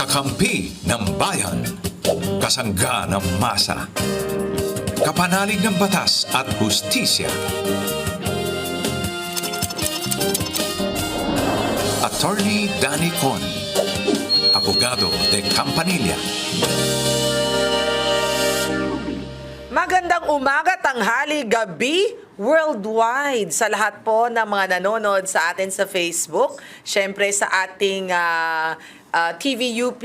Kakampi ng bayan. Kasangga ng masa. Kapanalig ng batas at hustisya. Attorney Danny Con. Abogado de Campanilla. Magandang umaga, tanghali, gabi, worldwide sa lahat po ng mga nanonood sa atin sa Facebook. Siyempre sa ating ah, ah, TVUP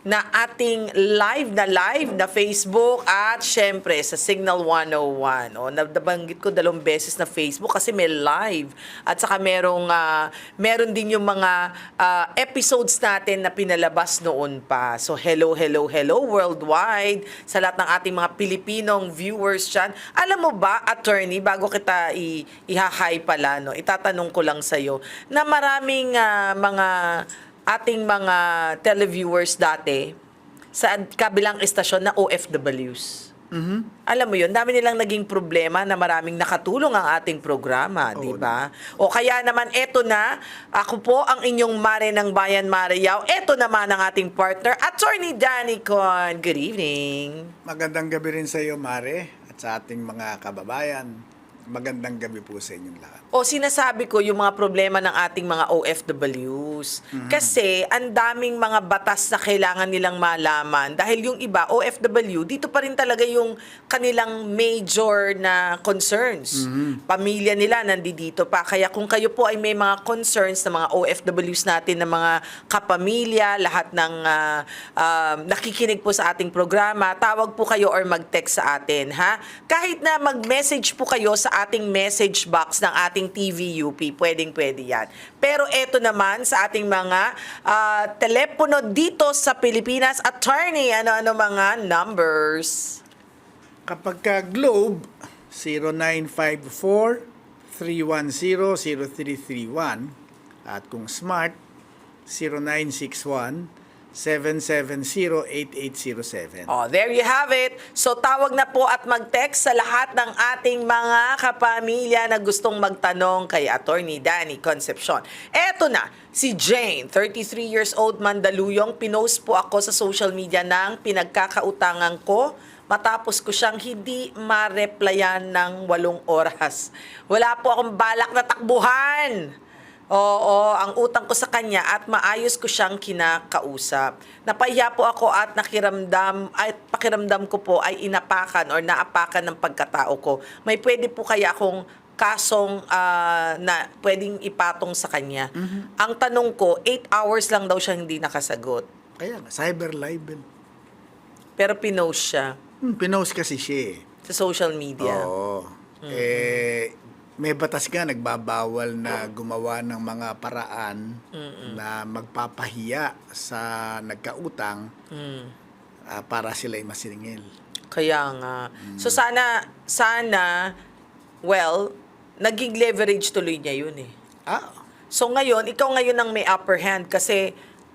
na ating live na live na Facebook at syempre sa Signal 101. O, nabanggit ko dalawang beses na Facebook kasi may live. At saka merong, ah, meron din yung mga ah, episodes natin na pinalabas noon pa. So hello, hello, hello worldwide sa lahat ng ating mga Pilipinong viewers dyan. Alam mo ba, attorney, bago kita i- ihahay pala, no, itatanong ko lang sa'yo, na maraming ah, mga ating mga televiewers dati sa kabilang estasyon na OFWs. Alam mo yun, dami nilang naging problema na maraming nakatulong ang ating programa, di ba? O kaya naman, eto na, ako po ang inyong Mare ng Bayan Mariaw. Eto naman ang ating partner, Attorney Danny Con. Good evening. Magandang gabi rin sa iyo, Mare, at sa ating mga kababayan. Magandang gabi po sa inyong lahat. O sinasabi ko yung mga problema ng ating mga OFWs. Kasi ang daming mga batas na kailangan nilang malaman. Dahil yung iba, OFW, dito pa rin talaga yung kanilang major na concerns. Pamilya nila nandito pa. Kaya kung kayo po ay may mga concerns ng mga OFWs natin, ng mga kapamilya, lahat ng ah, ah, nakikinig po sa ating programa, tawag po kayo or mag-text sa atin. ha Kahit na mag-message po kayo sa ating message box ng ating TVUP, pwedeng-pwede yan. Pero eto naman sa ating mga ah, telepono dito sa Pilipinas, attorney, ano-ano mga numbers? Kapag ka Globe, 0954-310-0331 at kung Smart, 0961-770-8807. Oh, there you have it. So tawag na po at mag-text sa lahat ng ating mga kapamilya na gustong magtanong kay Attorney Danny Concepcion. Eto na, si Jane, 33 years old, Mandaluyong. Pinost po ako sa social media ng pinagkakautangan ko matapos ko siyang hindi ma-replyan ng walong oras. Wala po akong balak na takbuhan. Oo, ang utang ko sa kanya at maayos ko siyang kinakausap. Napahiya po ako at nakiramdam, at pakiramdam ko po ay inapakan or naapakan ng pagkatao ko. May pwede po kaya akong kasong ah, na pwedeng ipatong sa kanya. Ang tanong ko, 8 hours lang daw siya hindi nakasagot. Kaya nga, cyber libel. Pero pinost siya Hmm, pinost kasi siya eh. sa social media. Oo. Eh, may batas nga nagbabawal na gumawa ng mga paraan na magpapahiya sa nagkautang ah, para sila'y masingil. Kaya nga. So sana, sana, well, naging leverage tuloy niya yun eh. Ah, So ngayon, ikaw ngayon ang may upper hand kasi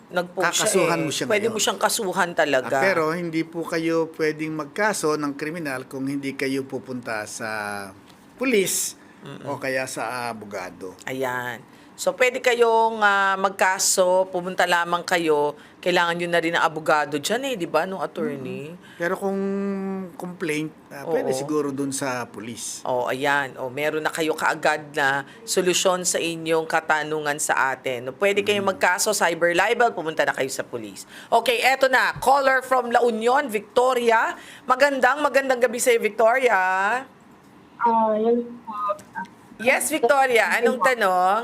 siya Kakasuhan eh. mo siya Pwede ngayon. mo siyang kasuhan talaga. Ah, pero hindi po kayo pwedeng magkaso ng kriminal kung hindi kayo pupunta sa pulis o kaya sa abogado. Ayan. So pwede kayong ah, magkaso, pumunta lamang kayo. Kailangan nyo na rin ng abogado dyan eh, di ba, nung attorney? Pero kung complaint, ah, pwede siguro dun sa pulis. O, oh, ayan. O, meron na kayo kaagad na solusyon sa inyong katanungan sa atin. No, pwede kayong magkaso, cyber libel, pumunta na kayo sa police. Okay, eto na. Caller from La Union, Victoria. Magandang, magandang gabi sa'yo, Victoria. Ah, yan po. Yes, Victoria. Anong tanong?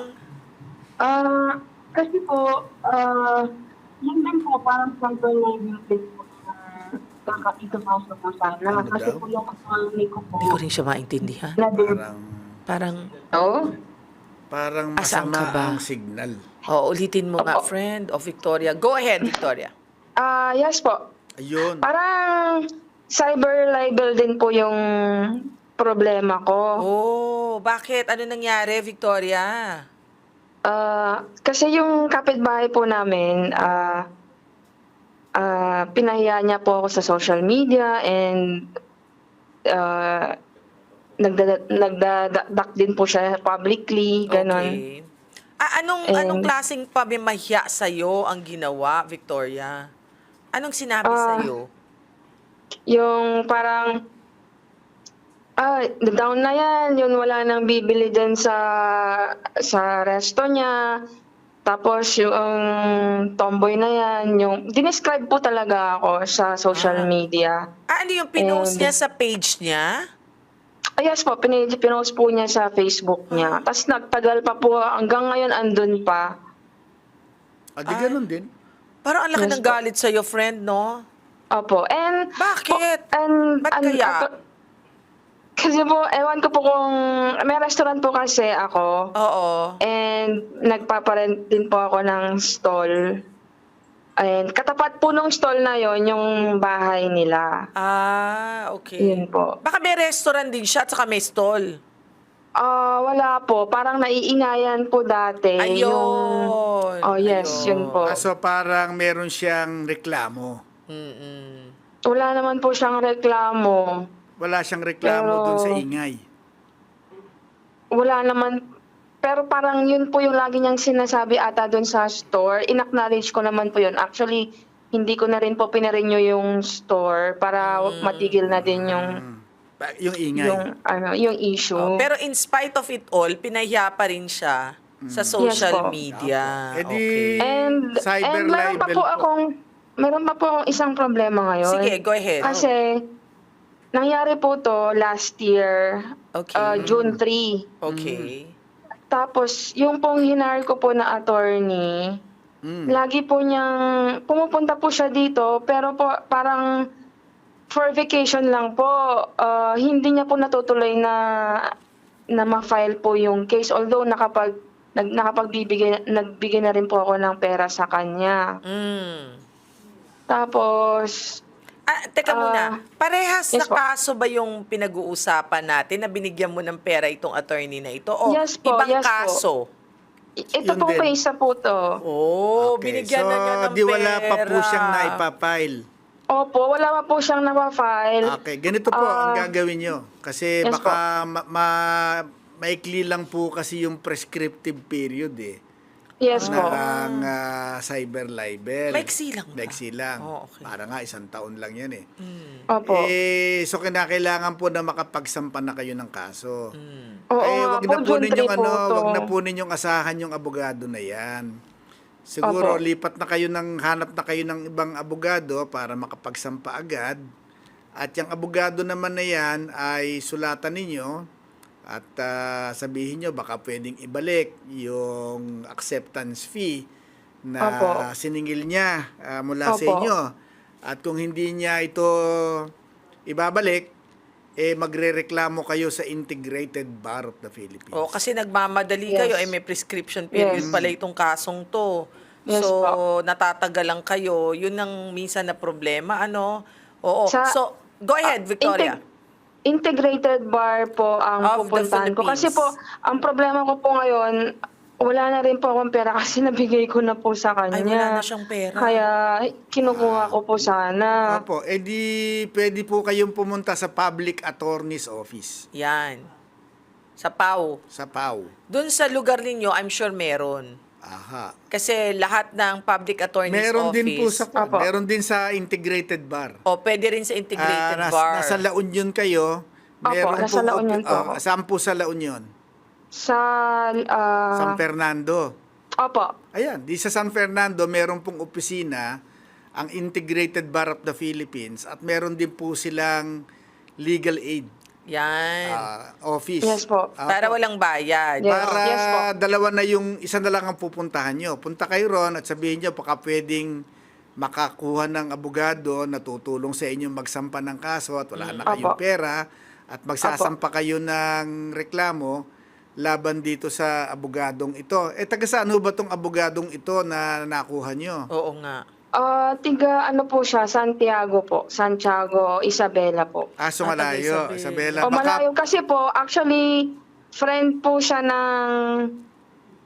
Ah, kasi po, ah, yun din po, parang sample na yung Facebook na kakaitapasok ko sana. Ano kasi daw? po yung economy ko po. Hindi ko rin siya maintindihan. Na din. Parang, Parang, Oh? parang masama ba? ang signal. oh, ulitin mo nga, friend o Victoria. Go ahead, Victoria. Ah, yes po. Ayun. Parang cyber libel din po yung problema ko. Oh, bakit? Ano nangyari, Victoria? Ah, kasi yung kapitbahay po namin, ah, ah, pinahiya niya po ako sa social media and ah, nagdada- nagdadak din po siya publicly, ganon. Okay. Ah, anong And- anong klaseng pamimahya sa ang ginawa, Victoria? Anong sinabi sa Ah, Yung parang, ah, down na yan, yun wala nang bibili din sa, sa resto niya. Tapos yung um, tomboy na yan, yung, dinescribe po talaga ako sa social Ah. media. Ah, ano yung pinost And- niya sa page niya? Ah, yes po, pin- pinost po niya sa Facebook Ah. niya. Tapos nagtagal pa po, hanggang ngayon andun pa. Ah, di ganun din. Parang ang laki Yes ng po. galit sa'yo, friend, no? Opo, and... Bakit? Po, and, Ba't and- kaya? Kasi po, ewan ko po kung... May restaurant po kasi ako. Oo. And nagpaparent din po ako ng stall. And katapat po nung stall na yon yung bahay nila. Ah, okay. Yun po. Baka may restaurant din siya at saka may stall. Ah, wala po. Parang naiingayan po dati. Ayun. Yung... Oh, yes, yun po. Ah, so parang meron siyang reklamo. Mm-mm. Wala naman po siyang reklamo. Wala siyang reklamo Pero- dun sa ingay. Wala naman. Pero parang yun po yung lagi niyang sinasabi ata doon sa store. In-acknowledge ko naman po yun. Actually, hindi ko na rin po pinarenew yung store para matigil na din yung Yung ingay. yung ano yung issue. Oh, pero in spite of it all, pinahiya pa rin siya sa social po. media. Eh di, Okay. And, cyber and meron pa libel po akong, meron pa po akong isang problema ngayon. Sige, go ahead. Kasi, nangyari po to last year, Okay. uh, June 3. Okay. Tapos, yung pong hinar ko po na attorney, Mm. lagi po niyang, pumupunta po siya dito, pero po parang for vacation lang po, uh, hindi niya po natutuloy na na ma-file po yung case. Although nakapag nag, nakapagbibigay nagbigay na rin po ako ng pera sa kanya. Mm. Tapos Ah, teka Ah, muna. Parehas na yes po. kaso ba yung pinag-uusapan natin na binigyan mo ng pera itong attorney na ito? O Yes po, ibang yes po. kaso? i- ito Yun po pa isa po to. Oh, Okay, binigyan so, na niya ng di wala pa po pera. siyang naipapile. Opo, wala pa po siyang napafile. Okay, ganito po ang Ah, gagawin nyo. Kasi yes baka ma, ma- maikli lang po kasi yung prescriptive period eh. Yes po. ng ah, cyber libel. Maiksi lang ba? Maiksi lang. Oh, okay. Para nga isang taon lang yan eh. Opo. Eh, so kinakailangan po na makapagsampa na kayo ng kaso. Mm. Oo eh, wag po, na po June ninyong 3 po ano, to. wag na po ninyong asahan yung abogado na yan. Siguro Opo. lipat na kayo ng hanap na kayo ng ibang abogado para makapagsampa agad. At yung abogado naman na yan ay sulatan ninyo at ah, sabihin nyo baka pwedeng ibalik yung acceptance fee na Opo. siningil niya ah, mula sa Opo. inyo. At kung hindi niya ito ibabalik, eh magrereklamo kayo sa Integrated Bar of the Philippines. Oh, kasi nagmamadali Yes. kayo, eh may prescription period Yes. pala itong kasong to. Yes so, po. natatagalan kayo. Yun ang minsan na problema, ano? Oo. Sa- so, go ahead, Ah, Victoria. integ- integrated bar po ang Of the pupuntahan ko. Kasi po, ang problema ko po ngayon, wala na rin po akong pera kasi nabigay ko na po sa kanya. Ay, wala na siyang pera. Kaya kinukuha ko po sana. Opo, edi pwede po kayong pumunta sa Public Attorney's Office Yan. Sa PAW. sa PAW. Doon sa lugar ninyo, I'm sure meron. Aha. Kasi lahat ng public attorney's Meron office. din po sa Opo. meron din sa Integrated Bar. O, pwede rin sa integrated nas- bar. Nasa La Union kayo. Opo, nasa La Union po ako. saan po sa La Union? Sa, ah, San Fernando. opo, Ayan, di sa San Fernando, meron pong opisina ang Integrated Bar of the Philippines at meron din po silang legal aid Yan. ah, office. Yes po. Ah, Para walang bayad. Yes. Para Yes po. dalawa na yung isa na lang ang pupuntahan nyo. Punta kayo ron at sabihin nyo baka pwedeng makakuha ng abogado na tutulong sa inyo magsampa ng kaso at wala na kayong Opo. pera at magsasampa kayo ng reklamo laban dito sa abogadong ito. Eh, taga saan ho ba tong abogadong ito na nakuha nyo? Oo nga. Ah, tiga ano po siya, Santiago po. Santiago, Isabela po. Aso Ah, taga malayo, Isabela. Isabela. O Baka, malayo kasi po, actually, friend po siya ng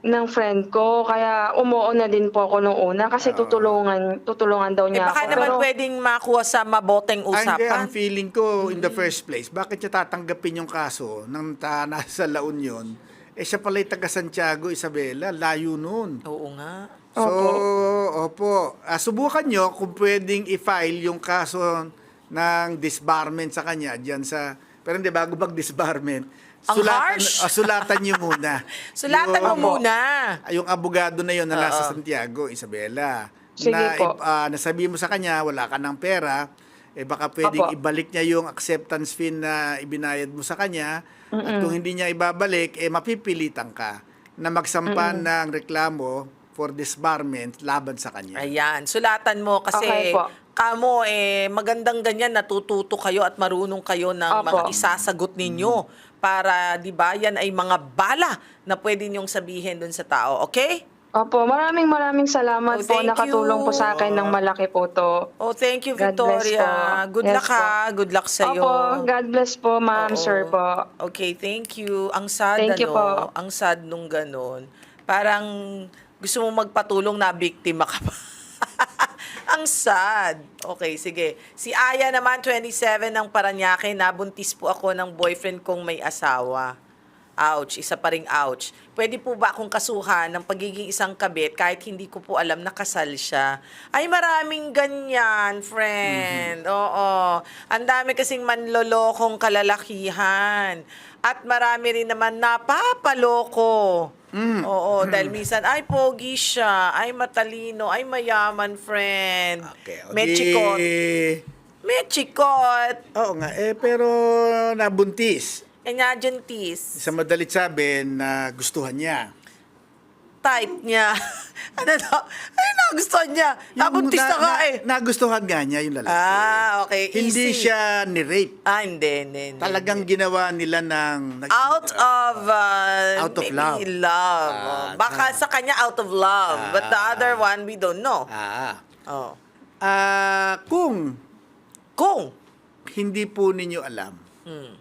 ng friend ko. Kaya umuo na din po ako nung una kasi tutulungan tutulungan daw Eh, niya baka ako. naman Pero, pwedeng makuha sa maboteng Ang, usapan. ang feeling ko in the first place, bakit niya tatanggapin yung kaso nang ta, nasa La Union, Eh siya pala taga Santiago, Isabela. Layo nun. Oo nga. So, opo. Ah, subukan nyo kung pwedeng i-file yung kaso ng disbarment sa kanya diyan sa pero hindi bago mag-disbarment. Ang harsh. ah, sulatan nyo muna. Sulatan mo Yung- muna. Ah, yung abogado na yon na nasa. Santiago, Isabela. Sige na, po. ah, nasabi mo sa kanya, wala ka ng pera, eh baka pwedeng Opo. ibalik niya yung acceptance fee na ibinayad mo sa kanya. At kung hindi niya ibabalik, eh mapipilitan ka na magsampa ng reklamo for disbarment laban sa kanya. Ayan, sulatan mo kasi Okay po. kamo eh magandang ganyan natututo kayo at marunong kayo ng Opo. mga isasagot ninyo para 'di ba yan ay mga bala na pwede niyong sabihin dun sa tao, okay? Opo, maraming maraming salamat Oh, po. thank Nakatulong you. po sa akin ng malaki po to. Oh, thank you God bless Victoria. po. Good Yes luck ha. Good luck sa iyo. Opo, God bless po, ma'am, sir po. Okay, thank you. Ang sad Thank you ano, po. ang sad nung ganun. Parang gusto mo magpatulong na biktima ka pa. ang sad. Okay, sige. Si Aya naman, 27 ng Paranaque, nabuntis po ako ng boyfriend kong may asawa. Ouch, isa pa ring ouch. Pwede po ba akong kasuhan ng pagiging isang kabit kahit hindi ko po alam na kasal siya? Ay, maraming ganyan, friend. Oo. Ang dami kasing manlolokong kalalakihan. At marami rin naman napapaloko. Oo, dahil minsan, ay, pogi siya, ay, matalino, ay, mayaman, friend. Okay. o May di- chikot. May chikot. Oo nga, eh pero nabuntis. Enyagentis. Sa madalit sabi na gustuhan niya. Type niya. ano na? Ay, nagustuhan niya. Nabuntis na nga eh. nagustuhan nga niya yung lalaki. Ah, okay. Hindi Easy. siya ni-rape. Ah, hindi, hindi, hindi. Talagang ginawa nila ng... Out of, uh, Out of maybe love. love. Ah, Oh, Baka sa kanya out of love. But the Ah. other one, we don't know. Ah. Oh. Ah, kung Kung. hindi po ninyo alam Hmm.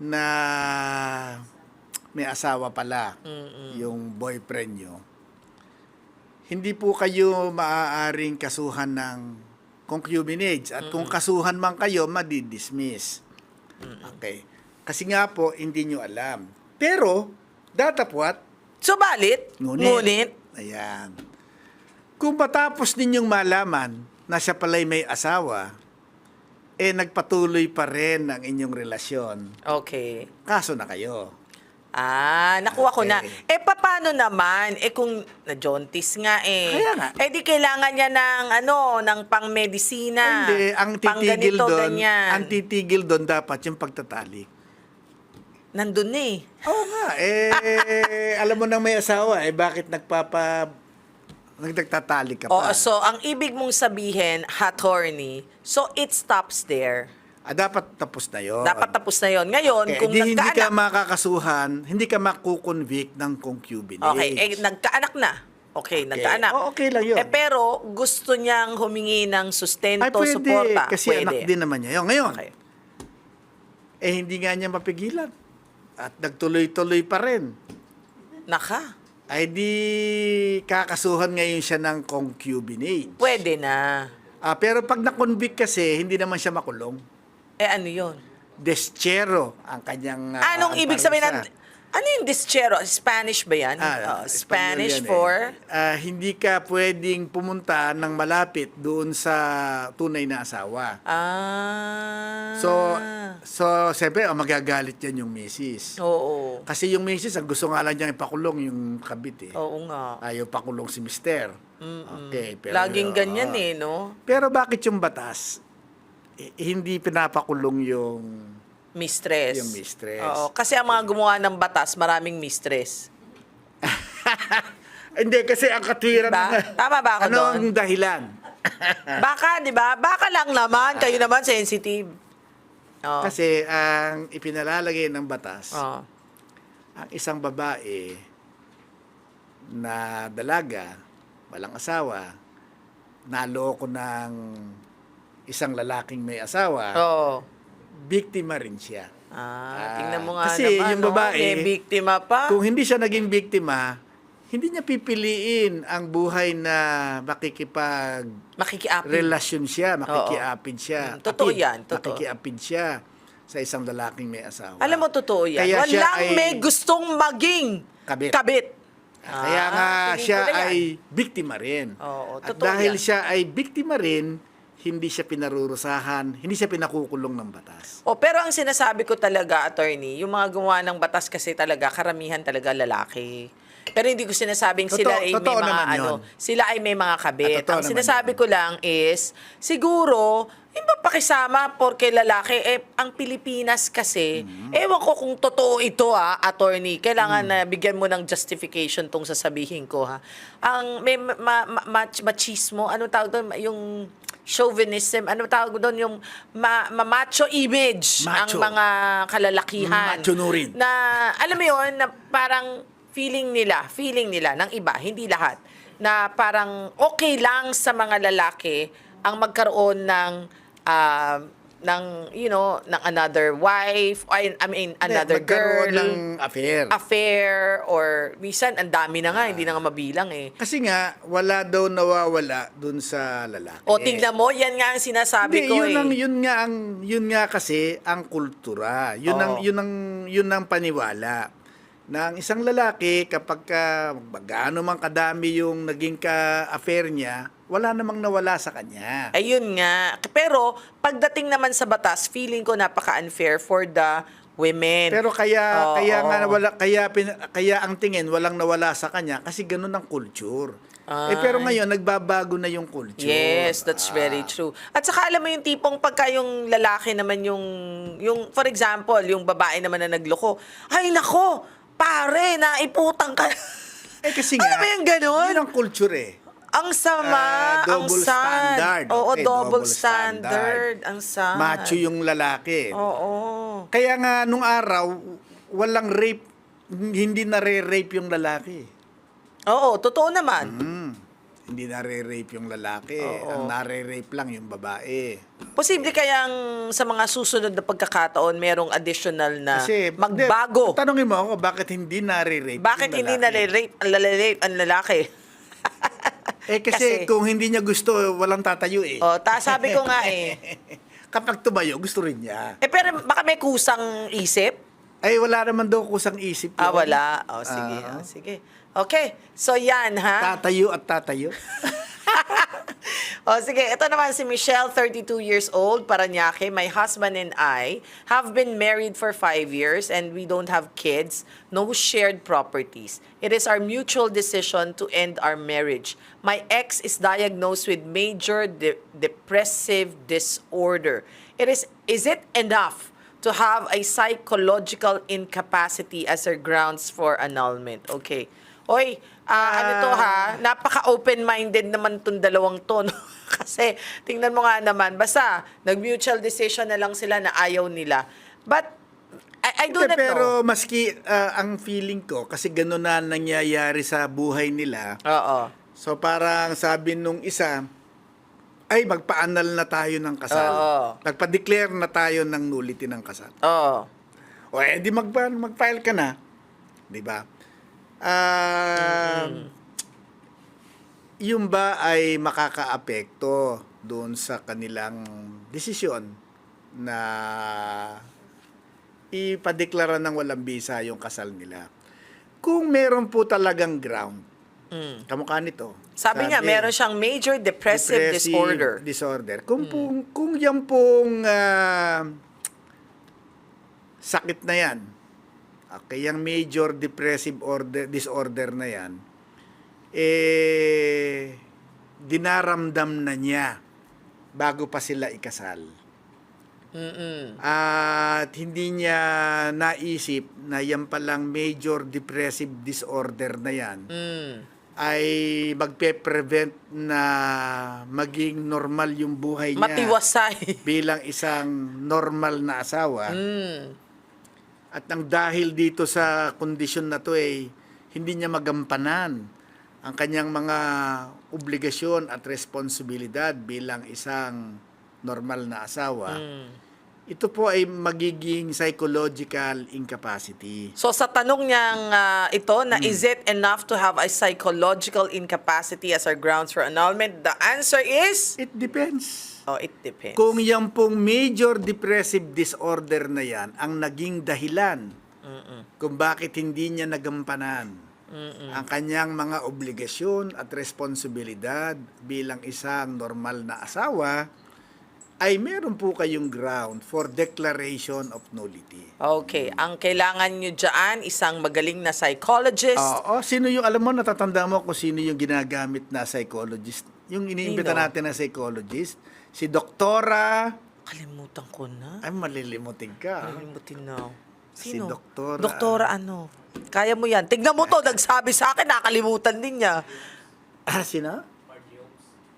na may asawa pala yung boyfriend nyo, hindi po kayo maaaring kasuhan ng concubinage. At kung kasuhan man kayo, madidismiss. Okay. Kasi nga po, hindi nyo alam. Pero, datapwat, Subalit, ngunit, ngunit, ayan. Kung matapos ninyong malaman na siya pala'y may asawa, eh nagpatuloy pa rin ang inyong relasyon, okay. kaso na kayo. Ah, nakuha ko na. Okay. Eh, paano naman? Eh, kung na-jauntis nga eh. Kaya nga. Eh, di kailangan niya ng, ano, ng pang-medisina. Hindi, ang titigil doon, ang titigil doon dapat yung pagtatalik. Nandun na eh. Oo nga, eh, alam mo nang may asawa, eh bakit nagpapa, nagtatalik ka pa? so, ang ibig mong sabihin, attorney, so it stops there. Ah, dapat tapos na yun. Dapat tapos na yon. Ngayon, Okay, kung di, hindi ka makakasuhan, hindi ka makukonvict ng concubinage. Okay, eh, nagkaanak na. Okay, nagkaanak. Oh, okay lang yun. Eh, pero gusto niyang humingi ng sustento, Ay, pwede, suporta. kasi pwede. anak din naman niya. Yun, ngayon, Okay. eh hindi nga niya mapigilan. At nagtuloy-tuloy pa rin. Naka, Ay di kakasuhan ngayon siya ng concubinage. pwede na. Ah, pero pag na-convict kasi, hindi naman siya makulong. Eh, ano yun? Deschero ang kanyang... ah, Anong ibig sabihin ng... Ano yung dischero? Spanish ba yan? Ah, Oh, Espanyol Spanish yan eh. for... Ah, hindi ka pwedeng pumunta ng malapit doon sa tunay na asawa. Ah. So, so siyempre, oh, magagalit yan yung misis. Oo. Kasi yung misis, ang gusto nga lang niyang ipakulong yung kabit eh. Oo nga. Ayaw pakulong si mister. Okay, pero... Laging ganyan ah, eh, no? Pero bakit yung batas, eh, hindi pinapakulong yung... Mistress. Yung mistress. Oo. Kasi ang mga gumawa ng batas, maraming mistress. Hindi, kasi ang katwiran... Diba? ng- Tama ba ako ano doon? ang dahilan? Baka, di ba? Baka lang naman. Kayo naman sensitive. Oo. Kasi ang ipinalalagay ng batas, Oo. ang isang babae na dalaga, walang asawa, naloko ng isang lalaking may asawa, Oo. biktima rin siya. Ah, tingnan mo nga kasi naman. yung no? babae, May biktima pa. Kung hindi siya naging biktima, hindi niya pipiliin ang buhay na makikipag Makikiapin. relasyon siya, makikiapid siya. Mm, totoo Apid, yan, totoo. Makikiapid siya. sa isang lalaking may asawa. Alam mo, totoo yan. Kaya siya Walang ay- may gustong maging Kabit. kabit. Kaya Ah, nga feeling siya ko na yan. ay biktima rin. Oo, At totoo dahil yan. siya ay biktima rin, hindi siya pinarurusahan, hindi siya pinakukulong ng batas. O, pero ang sinasabi ko talaga, attorney, yung mga gumawa ng batas kasi talaga, karamihan talaga lalaki. Pero hindi ko sinasabing sila Totoo- ay may totoo mga naman ano, yun. sila ay may mga kabit. Ah, totoo ang naman sinasabi yun. ko lang is, siguro, hindi ba pakisama porke lalaki, eh, ang Pilipinas kasi, Mm-hmm. ewan ko kung totoo ito ha, attorney, kailangan Mm. na bigyan mo ng justification tong sasabihin ko ha. Ang may ma, ma, ma- machismo, ano tawag doon, yung chauvinism, ano tawag doon, yung ma, ma- macho image Macho. ang mga kalalakihan. Macho nurin. Na, alam mo yun, na parang feeling nila, feeling nila ng iba, hindi lahat, na parang okay lang sa mga lalaki ang magkaroon ng ah, ng you know ng another wife I, I mean another Hindi, girl ng affair. affair or minsan ang dami na nga hindi na nga mabilang eh Kasi nga, wala daw nawawala dun sa lalaki. o tingnan mo yan nga ang sinasabi Hindi, ko yun eh ang yun nga ang yun nga kasi ang kultura. Yun ang Oo. yun ang yun ang paniwala na ang isang lalaki kapag ka gaano man kadami yung naging ka-affair niya, wala namang nawala sa kanya. Ayun nga. Pero pagdating naman sa batas, feeling ko napaka-unfair for the women. Pero kaya Oo. kaya nga wala kaya pin- kaya ang tingin walang nawala sa kanya kasi ganun ang culture. Eh pero ngayon nagbabago na yung culture. Yes, that's very Ah. true. At saka alam mo yung tipong pagka yung lalaki naman yung, yung for example, yung babae naman na nagloko, ay nako, pare, naiputang ka. Eh kasi Alam nga, mo yung ganun? Yun ang culture eh. ang sama, Ah, ang double sad. standard. Oo, Okay, double, double standard. Ang sad. Macho yung lalaki. Oo. Kaya nga nung araw, walang rape, hindi nare-rape yung lalaki. Oo, totoo naman. Hmm. Hindi nare-rape yung lalaki. Oo. Ang nare-rape lang yung babae. Posible kayang sa mga susunod na pagkakataon merong additional na Kasi, magbago. Hindi, tanongin mo ako, bakit hindi nare-rape Bakit yung hindi lalaki? nalirape ang lalirape ang lalaki? Eh kasi, kung hindi niya gusto, walang tatayo eh. oh, ta sabi ko nga eh. Kapag tumayo, gusto rin niya. Eh pero baka may kusang isip? Ay, wala naman daw kusang isip Ah, yun. wala. Oh, sige. Ah. oh, sige. Okay. So yan ha. Tatayo at tatayo. O sige, ito naman si Michelle, 32 years old, Paranaque. My husband and I have been married for five years and we don't have kids, no shared properties. It is our mutual decision to end our marriage. My ex is diagnosed with major de- depressive disorder. It is is it enough to have a psychological incapacity as her grounds for annulment? Okay. Oy, ah, ano to ha? Napaka-open-minded naman tong dalawang to. no? Kasi tingnan mo nga naman, basta nag-mutual decision na lang sila na ayaw nila. But I, I do Hindi, not pero know. maski ah, ang feeling ko, kasi gano'n na nangyayari sa buhay nila, Oo. so parang sabi nung isa, ay magpa-annul na tayo ng kasal. Oo. Nagpa-declare na tayo ng nullity ng kasal. Oo. O eh, di mag mag-file ka na. Di ba? Ah, Yung ba ay makakaapekto doon sa kanilang desisyon na ipadeklara ng walang bisa yung kasal nila. Kung meron po talagang ground, Mm. kamukha nito. Sabi, nga, meron siyang major depressive, depressive disorder. disorder. Kung pong, kung yan pong ah, sakit na yan, okay, yung major depressive order, disorder na yan, eh, dinaramdam na niya bago pa sila ikasal. Mm-mm. At hindi niya naisip na yan palang major depressive disorder na yan Mm. ay magpe-prevent na maging normal yung buhay niya Matiwasay. bilang isang normal na asawa. mm. At ang dahil dito sa kondisyon na to ay hindi niya magampanan ang kanyang mga obligasyon at responsibilidad bilang isang normal na asawa, Mm. ito po ay magiging psychological incapacity. So sa tanong niyang ah, ito na Hmm. is it enough to have a psychological incapacity as our grounds for annulment? The answer is It depends. Oh it depends. Kung yan pong major depressive disorder na yan ang naging dahilan kung bakit hindi niya nagampanan ang kanyang mga obligasyon at responsibilidad bilang isang normal na asawa, ay meron po kayong ground for declaration of nullity. Okay, ang kailangan niyo diyan isang magaling na psychologist. Oo, sino yung, alam mo, natatanda mo kung sino yung ginagamit na psychologist? Yung iniimbita Sino? natin na psychologist, si Doktora, Kalimutan ko na. ay malilimutin ka. Kalimutin na. Si Sino? Doktora. Doktora ano? Kaya mo yan. Tignan mo to, nagsabi sa akin, nakalimutan din niya. Ah, sino?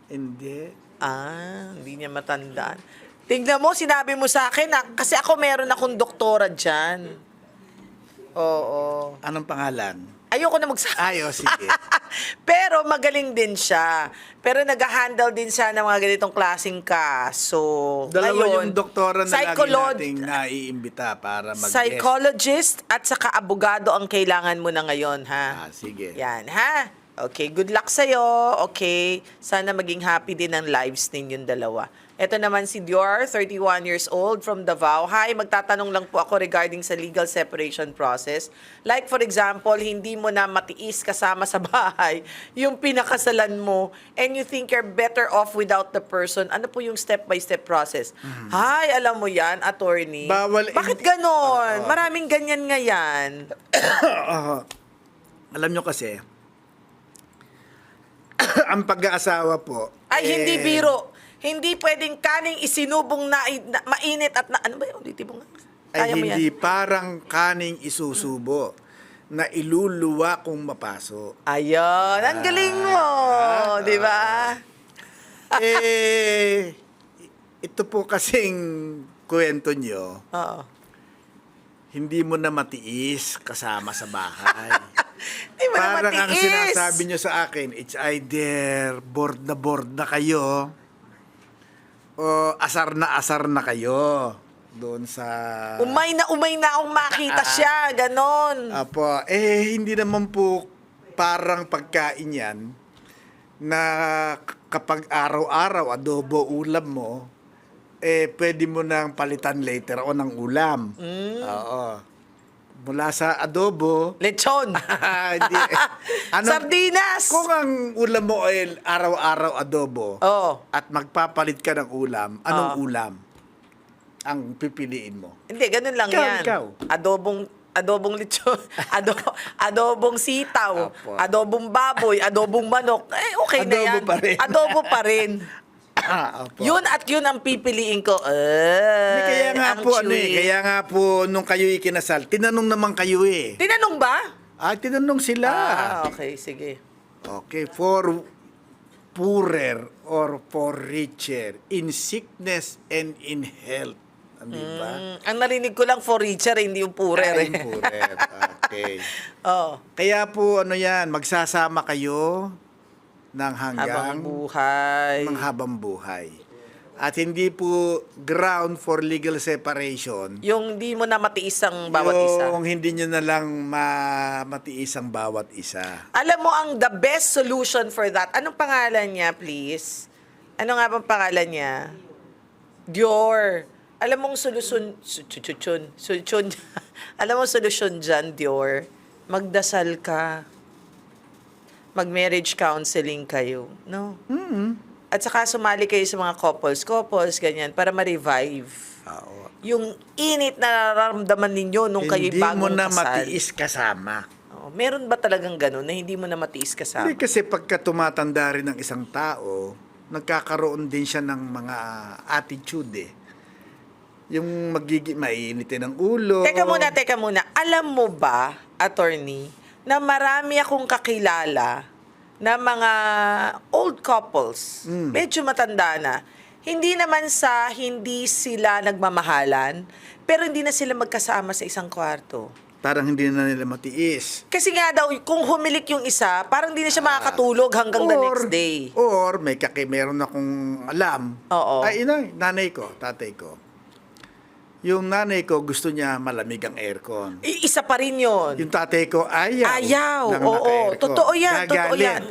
Hindi. Ah, hindi niya matandaan. Tignan mo, sinabi mo sa akin, na, kasi ako meron akong doktora dyan. Oo. Anong pangalan? Ayoko na magsabi. Ayo, sige. Pero magaling din siya. Pero nag-handle din siya ng mga ganitong klaseng kaso. Dalawa Ngayon, yung doktora na lagi psycholog- nating naiimbita para mag Psychologist at saka abogado ang kailangan mo na ngayon, ha? Ah, sige. Yan, ha? Okay, good luck sa'yo. Okay, sana maging happy din ang lives ninyong dalawa. Ito naman si Dior, 31 years old, from Davao. Hi, magtatanong lang po ako regarding sa legal separation process. Like for example, hindi mo na matiis kasama sa bahay yung pinakasalan mo and you think you're better off without the person. Ano po yung step-by-step process? Hi, alam mo yan, attorney. Mm. Bawal- Bakit ganon? Maraming ganyan nga yan. Oo. Alam nyo kasi, ang pag-aasawa po, Ay, eh, hindi biro. Hindi pwedeng kaning isinubong na, na mainit at na, ano ba yun? Ulitin mo nga. ay Kaya hindi parang kaning isusubo na iluluwa kung mapaso. Ayun, ang galing mo. Ah. di ba? eh, ito po kasing kwento nyo, Oo. hindi mo na matiis kasama sa bahay. Di mo na Parang ang matiis. sinasabi nyo sa akin, it's either bored na bored na kayo o asar na asar na kayo doon sa... Umay na umay na akong makita Ah. siya. Ganon. Apo, eh hindi naman po parang pagkain yan na kapag araw-araw adobo ulam mo, eh pwede mo nang palitan later on ng ulam. Mm. Oo. Mula sa adobo, Lechon. hindi. Ano- Sardinas. Kung ang ulam mo ay araw-araw adobo Oo. at magpapalit ka ng ulam, anong Oo. ulam ang pipiliin mo? Hindi, ganun lang Ikaw, yan. ikaw. Adobong adobong lechon, ado, adobong sitaw, Apo. adobong baboy, adobong manok. Eh, okay na Adobo yan. pa rin. Adobo pa rin. Ah, opo. Yun at yun ang pipiliin ko. Eh, kaya nga ang po, ano eh, chewy. kaya nga po, nung kayo ikinasal, tinanong naman kayo eh. Tinanong ba? Ah, tinanong sila. Ah, okay, sige. Okay, for poorer or for richer, in sickness and in health. Ano ba? Mm, ang narinig ko lang for richer, hindi yung purer. Ay, eh. poorer. Okay. oh, Kaya po, ano yan, magsasama kayo ng hanggang habang buhay. ng habang buhay. At hindi po ground for legal separation. Yung di mo na matiis ang bawat isa. Yung hindi nyo na lang ma- matiis ang bawat isa. Alam mo ang the best solution for that. Anong pangalan niya, please? Ano nga bang pangalan niya? Dior. Alam mong solusyon, solusyon, solusyon, alam mo solusyon dyan, Dior, magdasal ka. Mag-marriage counseling kayo. No? At saka sumali kayo sa mga couples, couples, ganyan, para ma-revive. Oo. Yung init na nararamdaman ninyo nung kayo hindi bagong mo na kasal. matiis kasama. Oo, meron ba talagang ganun na hindi mo na matiis kasama? Hindi kasi pagka tumatanda rin ng isang tao, nagkakaroon din siya ng mga attitude eh. Yung magiging mainitin ng ulo. Teka muna, teka muna. Alam mo ba, attorney, na marami akong kakilala na mga old couples, Mm. medyo matanda na, hindi naman sa hindi sila nagmamahalan, pero hindi na sila magkasama sa isang kwarto. Parang hindi na nila matiis. Kasi nga daw, kung humilik yung isa, parang hindi na siya makakatulog hanggang the Or- next day. Or may kaki, meron akong alam. Oo. Ay, inay, nanay ko, tatay ko. Yung nanay ko gusto niya malamig ang aircon. I- isa pa rin yun. Yung tatay ko ayaw. Ayaw, ng oo. naka-aircon. Totoo yan, totoo Gagalit. yan.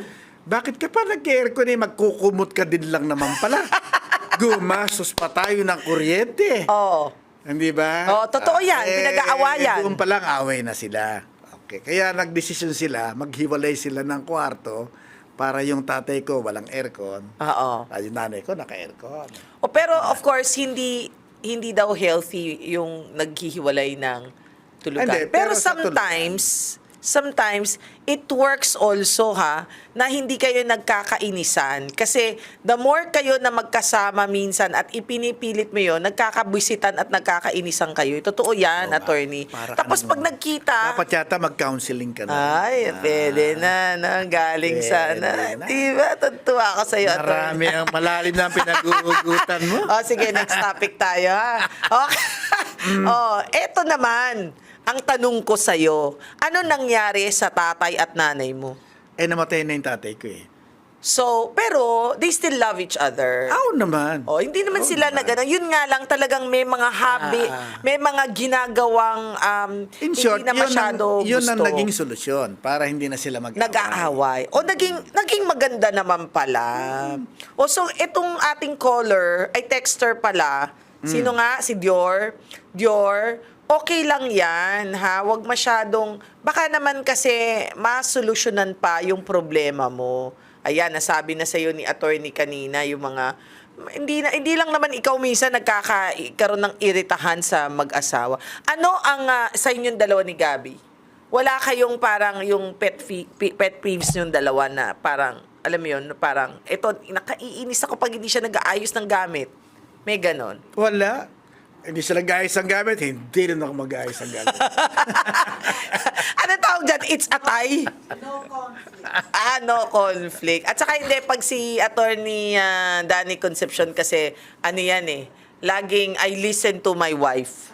Bakit ka pa nag-aircon eh? Magkukumot ka din lang naman pala. Gumasos pa tayo ng kuryente. Oo. Hindi ba? Oo, totoo yan. Pinag-aawayan. Eh, doon pa lang away na sila. Okay. Kaya nagdesisyon sila, maghiwalay sila ng kwarto para yung tatay ko walang aircon. Oo. At yung nanay ko naka-aircon. O pero of course hindi hindi daw healthy yung naghihiwalay ng tulugan. Hindi, pero, pero sometimes sometimes it works also ha na hindi kayo nagkakainisan kasi the more kayo na magkasama minsan at ipinipilit mo yon nagkakabwisitan at nagkakainisan kayo totoo yan nga. attorney Para tapos ka pag nagkita Dapat yata mag-counseling ka na. ay pwede na no? galing Pwede sana na. diba tuntua ako sa iyo attorney Marami ang malalim na ang pinag-uugutan mo. oh, sige, next topic tayo, ha? Okay. oh, eto naman, ang tanong ko sa'yo, ano nangyari sa tatay at nanay mo? Eh, namatay na yung tatay ko eh. So, pero, they still love each other. Oo naman. Oh, hindi naman Oo sila na naman. gano'n. Yun nga lang talagang may mga hobby, Ah. may mga ginagawang um, In short, hindi na yun, ang, masyado yun gusto. ang naging solusyon para hindi na sila mag nag-aaway. O naging naging maganda naman pala. O so itong ating caller ay texter pala. Sino nga si Dior? Dior, okay lang 'yan, ha? Huwag masyadong baka naman kasi masolusyonan pa yung problema mo. Ayan, nasabi na sa iyo ni attorney kanina yung mga hindi na hindi lang naman ikaw minsan nagkakaroon ng iritahan sa mag-asawa. Ano ang ah, sa inyong dalawa ni Gabi? wala kayong parang yung pet, pi- pet peeves yung dalawa na parang, alam mo yun, parang, ito, nakaiinis ako pag hindi siya nag-aayos ng gamit. May ganon. Wala. Hindi sila nag-ayos ang gamit, hindi rin ako mag-ayos ang gamit. ano tawag dyan? It's a tie? No conflict. ah, no conflict. At saka hindi, pag si attorney ah, Danny Concepcion kasi, ano yan eh, laging I listen to my wife.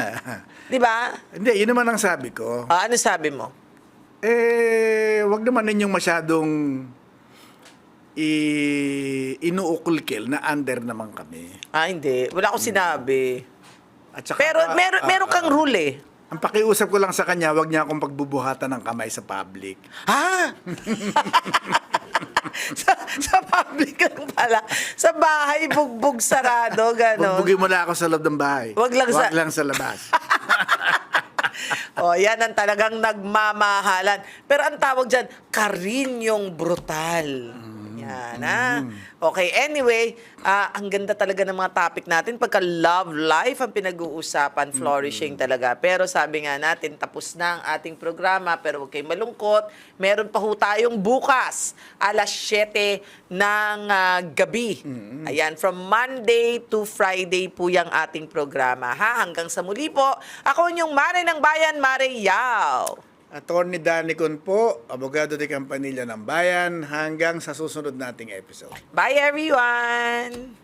Di ba? hindi, yun naman ang sabi ko. Ah, ano sabi mo? Eh, wag naman ninyong masyadong i inuukulkil na under naman kami. Ah, hindi. Wala akong sinabi. At saka, Pero ah, meron, ah, meron kang ah, rule eh. Ang pakiusap ko lang sa kanya, wag niya akong pagbubuhatan ng kamay sa public. Ha? sa, sa public lang pala. Sa bahay, bugbog sarado, gano'n. Bugbugin mo na ako sa loob ng bahay. Wag lang sa- Wag lang sa labas. o, yan ang talagang nagmamahalan. Pero ang tawag dyan, karinyong brutal. Yan, ha? Okay, anyway, ah, ang ganda talaga ng mga topic natin. Pagka love life ang pinag-uusapan, flourishing talaga. Pero sabi nga natin, tapos na ang ating programa. Pero huwag kayong malungkot. Meron pa ho tayong bukas, alas 7 ng ah, gabi. Ayan, from Monday to Friday po yung ating programa. Ha? Hanggang sa muli po, ako yung Mare ng Bayan, Mare Yao. Attorney Danny Con po, abogado de Campanilla ng Bayan, hanggang sa susunod nating episode. Bye everyone!